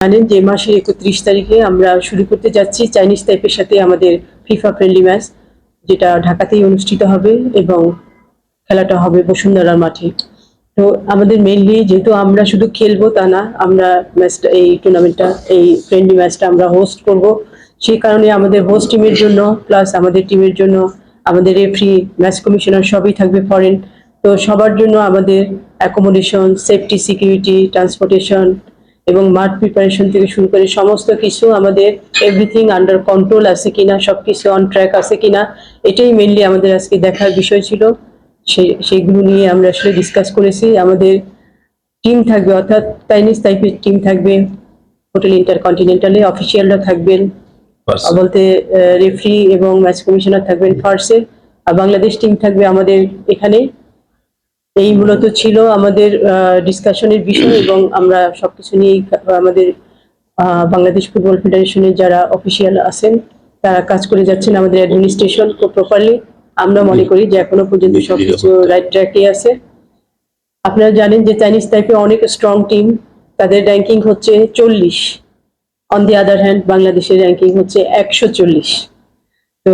জানেন যে মাসের একত্রিশ তারিখে আমরা শুরু করতে যাচ্ছি চাইনিজ টাইপের সাথে আমাদের ফিফা ফ্রেন্ডলি ম্যাচ যেটা ঢাকাতেই অনুষ্ঠিত হবে এবং খেলাটা হবে বসুন্ধরার মাঠে। তো আমাদের মেনলি যেহেতু আমরা শুধু খেলব তা না, আমরা ম্যাচটা এই টুর্নামেন্টটা এই ফ্রেন্ডলি ম্যাচটা আমরা হোস্ট করব। সেই কারণে আমাদের হোস্ট টিমের জন্য প্লাস আমাদের টিমের জন্য, আমাদের রেফারি ম্যাচ কমিশনার সবই থাকবে ফরেন তো সবার জন্য আমাদের অ্যাকোমোডেশন সেফটি সিকিউরিটি ট্রান্সপোর্টেশন এবং মাঠ প্রিপারেশন থেকে শুরু করে সমস্ত কিছু আমাদের এভরিথিং আন্ডার কন্ট্রোল আছে কিনা সবকিছু অন ট্র্যাক আছে কিনা এটাই মেনলি আমাদের আজকে দেখার বিষয় ছিল। সেই সেইগুলো নিয়ে আমরা আসলে ডিসকাস করেছি। আমাদের টিম থাকবে অর্থাৎ চাইনিজ টাইপের টিম থাকবে হোটেল ইন্টারকন্টিনেন্টালে অফিসিয়ালরা থাকবেন। বলতে রেফারি এবং ম্যাচ কমিশনার থাকবেন ফার্সে আর বাংলাদেশ টিম থাকবে আমাদের এখানে। এই মূলত ছিল আমাদের ডিসকাশনের বিষয় এবং আমরা সবকিছু নিয়ে আমাদের বাংলাদেশ ফুটবল ফেডারেশনের যারা অফিসিয়াল আছেন তারা কাজ করে যাচ্ছেন আমাদের অ্যাডমিনিস্ট্রেশন প্রপারলি আমরা মনে করি যে এখনও পর্যন্ত সবকিছু রাইট ট্র্যাকে আছে। আপনারা জানেন যে চাইনিজ টাইপের অনেক স্ট্রং টিম তাদের র্যাঙ্কিং হচ্ছে চল্লিশ। অন দি আদার হ্যান্ড বাংলাদেশের র্যাঙ্কিং হচ্ছে একশো চল্লিশ। তো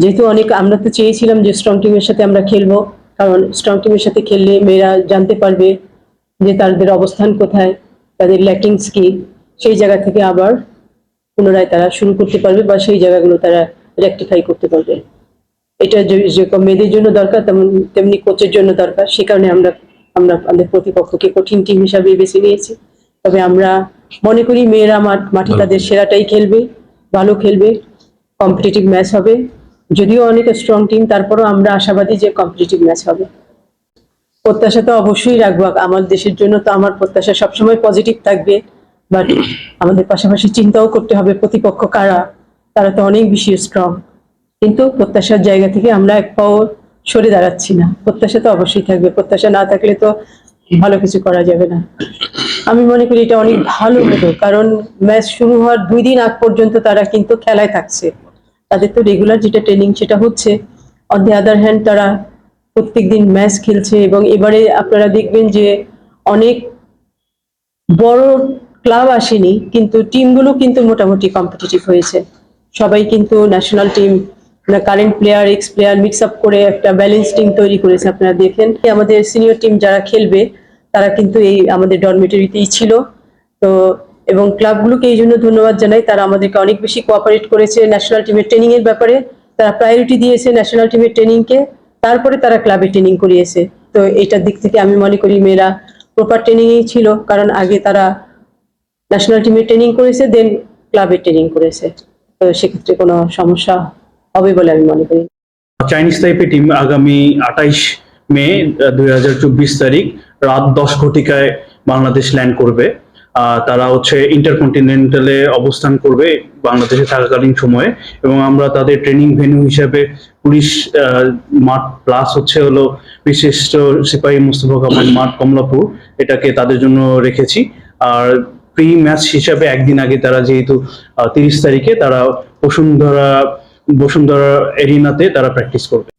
যেহেতু অনেক আমরা তো চেয়েছিলাম যে স্ট্রং টিমের সাথে আমরা খেলব কারণ স্ট্রং টিমের সাথে খেললে মেয়েরা জানতে পারবে যে তাদের অবস্থান কোথায় তাদের ল্যাকিংস কি সেই জায়গা থেকে আবার পুনরায় তারা শুরু করতে পারবে বা সেই জায়গাগুলো তারা রেকটিফাই করতে পারবে। এটা যেরকম মেয়েদের জন্য দরকার তেমন তেমনি কোচের জন্য দরকার। সে কারণে আমরা আমরা আমাদের প্রতিপক্ষকে কঠিন টিম হিসাবে বেছে নিয়েছি। তবে আমরা মনে করি মেয়েরা মাঠ মাঠে তাদের সেরাটাই খেলবে ভালো খেলবে কম্পিটিটিভ ম্যাচ হবে। যদিও অনেক স্ট্রং টিম তারপরও আমরা আশাবাদী যে কম্পিটিটিভ ম্যাচ হবে। প্রত্যাশা তো অবশ্যই রাখব। আমার দেশের জন্য তো আমার প্রত্যাশা সবসময় পজিটিভ থাকবে। বাট আমাদের পাশাপাশি চিন্তাও করতে হবে, প্রতিপক্ষ কারা? তারা তো অনেক বেশি স্ট্রং কিন্তু প্রত্যাশার জায়গা থেকে আমরা এক পাও সরে দাঁড়াচ্ছি না। প্রত্যাশা তো অবশ্যই থাকবে। প্রত্যাশা না থাকলে তো ভালো কিছু করা যাবে না। আমি মনে করি এটা অনেক ভালো হতো কারণ ম্যাচ শুরু হওয়ার দুই দিন আগ পর্যন্ত তারা কিন্তু খেলায় থাকছে। তাদের তো রেগুলার যেটা ট্রেনিং সেটা হচ্ছে। অন দি আদার হ্যান্ড তারা প্রত্যেকদিন ম্যাচ খেলছে এবং এবারে আপনারা দেখবেন যে অনেক বড় ক্লাব আসেনি, কিন্তু টিমগুলো কিন্তু মোটামুটি কম্পিটিটিভ হয়েছে। সবাই কিন্তু national team current player ex player mix up করে একটা ব্যালেন্স টিম তৈরি করেছে আপনারা দেখেন। আমাদের সিনিয়র টিম যারা খেলবে, তারা কিন্তু এই আমাদের ডরমিটরিতেই ছিল। তো এবং ক্লাবগুলোকে এই জন্য ধন্যবাদ জানাই। তারা আমাদেরকে অনেক বেশি কোঅপারেট করেছে ন্যাশনাল টিমের ট্রেনিং এর ব্যাপারে। তারা প্রায়োরিটি দিয়েছে ন্যাশনাল টিমের ট্রেনিংকে তারপরে তারা ক্লাবে ট্রেনিং করিয়েছে। তো এইটার দিক থেকে আমি মনে করি মেয়েরা প্রপার ট্রেনিংই ছিল। কারণ আগে তারা ন্যাশনাল টিমের ট্রেনিং করেছে দেন ক্লাবের ট্রেনিং করেছে। তো সেক্ষেত্রে কোনো সমস্যা হবে বলে আমি মনে করি। চাইনিজ টাইপের টিম আগামী আঠাইশ মে দু হাজার চব্বিশ তারিখ রাত দশ ঘটিকায় বাংলাদেশ ল্যান্ড করবে। তারা হচ্ছে ইন্টারকন্টিনেন্টালে অবস্থান করবে বাংলাদেশে থাকাকালীন সময়ে এবং আমরা তাদের ট্রেনিং ভেন্যু হিসেবে পুলিশ মাঠ প্লাস হচ্ছে হলো বিশিষ্ট সিপাহী মুস্তফা কামাল মাঠ কমলাপুর, এটাকে তাদের জন্য রেখেছি। আর প্রি ম্যাচ হিসাবে একদিন আগে তারা যেহেতু তিরিশ তারিখে তারা বসুন্ধরা বসুন্ধরা এরিনাতে তারা প্র্যাকটিস করবে।